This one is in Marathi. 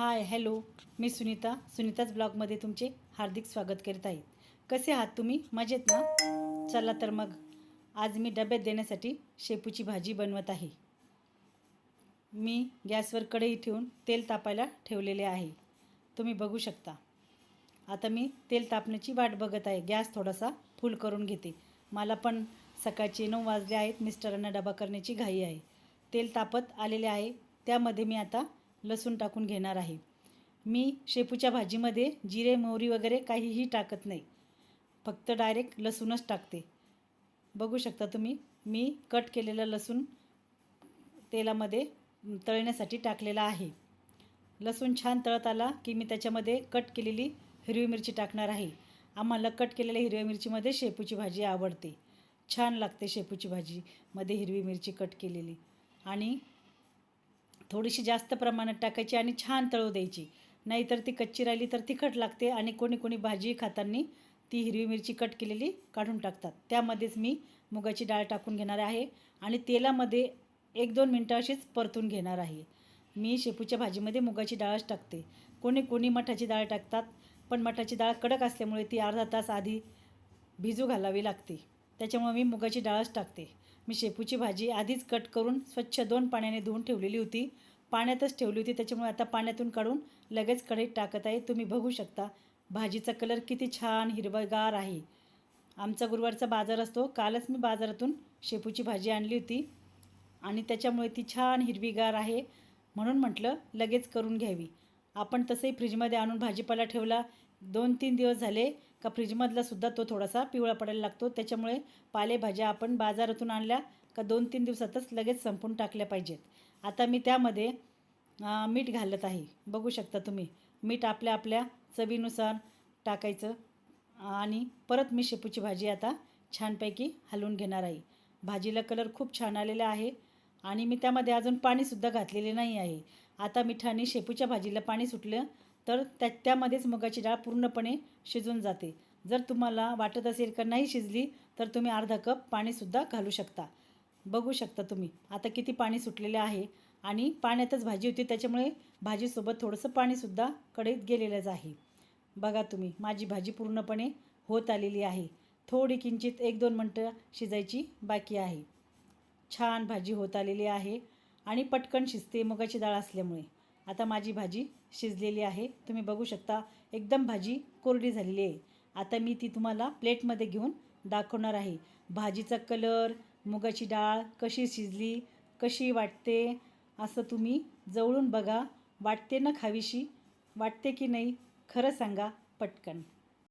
हाय हॅलो मी सुनीता. सुनीताच ब्लॉगमध्ये तुमचे हार्दिक स्वागत करीत आहे. कसे आहात तुम्ही? मजेत ना? चला तर मग आज मी डब्यात देण्यासाठी शेपूची भाजी बनवत आहे. मी गॅसवर कढई ठेवून तेल तापायला ठेवलेले आहे. तुम्ही बघू शकता. आता मी तेल तापण्याची वाट बघत आहे. गॅस थोडासा फुल करून घेते. मला पण सकाळचे नऊ वाजले आहेत. मिस्टरांना डबा करण्याची घाई आहे. तेल तापत आलेले आहे. त्यामध्ये मी आता लसूण टाकून घेणार आहे. मी शेपूच्या भाजीमध्ये जिरे मोहरी वगैरे काहीही टाकत नाही. फक्त डायरेक्ट लसूणच टाकते. बघू शकता तुम्ही मी कट केलेलं लसूण तेलामध्ये तळण्यासाठी टाकलेला आहे. लसूण छान तळत आला की मी त्याच्यामध्ये कट केलेली हिरवी मिरची टाकणार आहे. आम्हाला कट केलेल्या हिरव्या मिरचीमध्ये शेपूची भाजी आवडते. छान लागते शेपूची भाजीमध्ये हिरवी मिरची कट केलेली. आणि थोडीशी जास्त प्रमाणात टाकायची आणि छान तळू द्यायची. नाहीतर ती कच्ची राहिली तर तिखट लागते आणि कोणी कोणी भाजी खाताना ती हिरवी मिरची कट केलेली काढून टाकतात. त्यामध्येच मी मुगाची डाळ टाकून घेणार आहे आणि तेलामध्ये एक दोन मिनटं अशीच परतून घेणार आहे. मी शेपूच्या भाजीमध्ये मुगाची डाळच टाकते. कोणी कोणी मठाची डाळ टाकतात पण मठाची डाळ कडक असल्यामुळे ती अर्धा तास आधी भिजू घालावी लागते. त्याच्यामुळे मी मुगाची डाळच टाकते. मी शेपूची भाजी आधीच कट करून स्वच्छ दोन पाण्याने धुवून ठेवलेली होती. पाण्यातच ठेवली होती त्याच्यामुळे आता पाण्यातून काढून लगेच कढईत टाकत आहे. तुम्ही बघू शकता भाजीचा कलर किती छान हिरवगार आहे. आमचा गुरुवारचा बाजार असतो. कालच मी बाजारातून शेपूची भाजी आणली होती आणि त्याच्यामुळे ती छान हिरवीगार आहे म्हणून म्हटलं लगेच करून घ्यावी. आपण तसंही फ्रीजमध्ये आणून भाजीपाला ठेवला. दोन तीन दिवस झाले का फ्रीजमधलासुद्धा तो थोडासा पिवळा पडायला लागतो. त्याच्यामुळे पालेभाज्या आपण बाजारातून आणल्या का दोन तीन दिवसातच लगेच संपून टाकल्या पाहिजेत. आता मी त्यामध्ये मीठ घालत आहे. बघू शकता तुम्ही. मीठ आपल्या आपल्या चवीनुसार टाकायचं. आणि परत मी शेपूची भाजी आता छानपैकी हलवून घेणार आहे. भाजीला कलर खूप छान आलेला आहे. आणि मी त्यामध्ये अजून पाणीसुद्धा घातलेले नाही आहे. आता मिठाने शेपूच्या भाजीला पाणी सुटलं. तर त्या त्यामध्येच मुगाची डाळ पूर्णपणे शिजून जाते. जर तुम्हाला वाटत असेल का नाही शिजली तर तुम्ही अर्धा कप पाणीसुद्धा घालू शकता. बघू शकता तुम्ही. आता किती पाणी सुटलेले आहे आणि पाण्यातच भाजी होती त्याच्यामुळे भाजीसोबत थोडंसं पाणीसुद्धा कढईत गेलेलंच आहे. बघा तुम्ही माझी भाजी पूर्णपणे होत आलेली आहे. थोडी किंचित एक दोन मिनटं शिजायची बाकी आहे. छान भाजी होत आलेली आहे आणि पटकन शिजते मुगाची डाळ असल्यामुळे. आता माझी भाजी शिजलेली आहे. तुम्ही बघू शकता एकदम भाजी कोरडी झालेली आहे. आता मी ती तुम्हाला प्लेटमध्ये घेऊन दाखवणार आहे. भाजीचा कलर मुगाची डाळ कशी शिजली कशी वाटते असं तुम्ही जवळून बघा. वाटते ना खावीशी? वाटते की नाही? खरं सांगा पटकन.